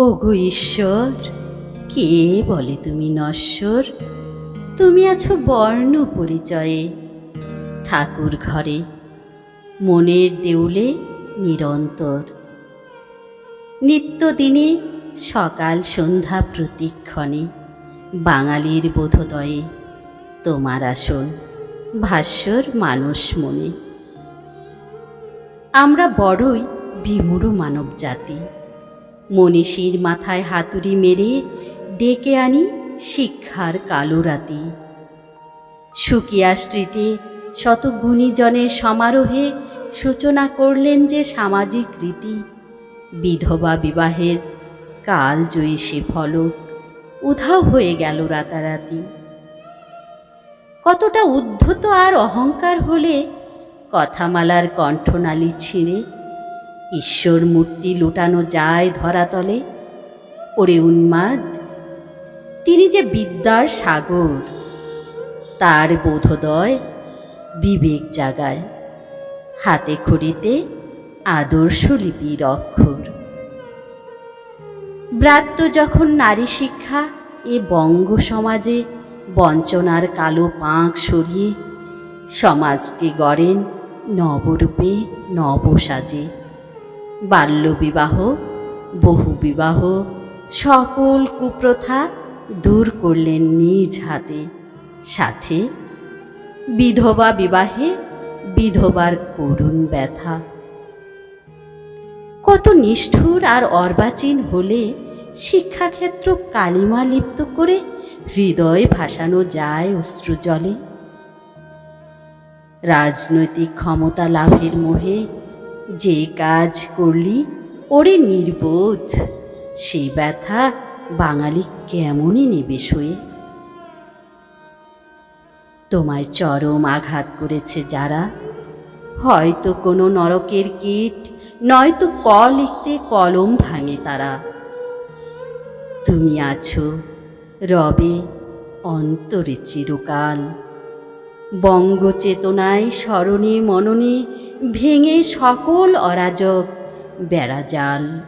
ওগো ঈশ্বর, কে বলে তুমি নশ্বর? তুমি আছো বর্ণ পরিচয়ে। ঠাকুর ঘরে, মনের দেউলে নিরন্তর। নিত্যদিনে সকাল সন্ধ্যা প্রতিক্ষণে বাঙালির বোধোদয়ে তোমার আসন ভাস্বর মানুষ মনে। আমরা বড়ই বিমূঢ় মানব জাতি মনীষীর মাথায় হাতুড়ি মেরে ডেকে আনি শিক্ষার কালো রাতি। সুকিয়া স্ট্রিটে শত গুণীজনের সমারোহে সূচনা করলেন যে সামাজিক রীতি, বিধবা বিবাহের কাল জয়ী সে ফলক, উধাও হয়ে গেল রাতারাতি। কতটা উদ্ধত আর অহংকার হলে কথামালার কণ্ঠনালী ছিঁড়ে ঈশ্বর মূর্তি লুটানো যায় ধরাতলে। ওরে উন্মাদ, তিনি যে বিদ্যার সাগর, তার বোধোদয় বিবেক জাগায়, হাতে খড়িতে আদর্শ লিপির অক্ষর। ব্রাত্য যখন নারী শিক্ষা, এ বঙ্গ সমাজে বঞ্চনার কালো পাঁক সরিয়ে সমাজকে গড়েন নবরূপে নবসাজে। বাল্যবিবাহ, বহুবিবাহ, সকল কুপ্রথা দূর করলেন নিজ হাতে। সাথে বিধবা বিবাহে বিধবার করুণ ব্যথা। কত নিষ্ঠুর আর অর্বাচীন হলে শিক্ষাক্ষেত্র কালিমা লিপ্ত করে হৃদয় ভাসানো যায় অশ্রু জলে রাজনৈতিক ক্ষমতা লাভের মোহে যে কাজ করলি, ওরে নির্বোধ। সেই ব্যথা বাঙালি কেমনই নেবে শুয়ে তোমায় চরম আঘাত করেছে যারা। হয়তো কোনো নরকের কীট, নয়তো ক লিখতে কলম ভাঙে তারা। তুমি আছো রবে অন্তরে চিরকাল। বঙ্গ চেতনায় স্মরণে মননে ভেঙে সকল অরাজক বেড়াজাল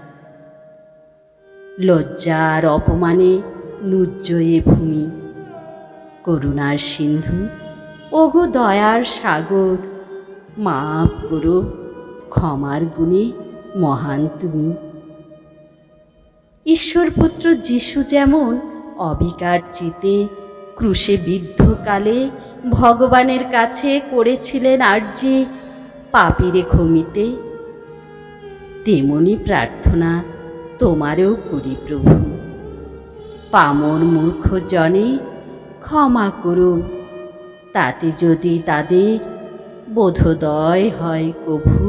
লজ্জার অপমানে নুজ্জয়ে ভূমি। করুণার সিন্ধু, ওগো দয়ার সাগর মাপ করো ক্ষমার গুণে মহান তুমি। ঈশ্বরপুত্র যিশু যেমন অবিকার চিতে ক্রুশে বিদ্ধকালে ভগবানের কাছে করেছিলেন আর্যে পাপিরে ক্ষমিতে। তেমনি প্রার্থনা তোমারও করি প্রভু। পামর মূর্খ জনে, ক্ষমা করুন তাতে যদি তাদের বোধোদয় হয় কভু।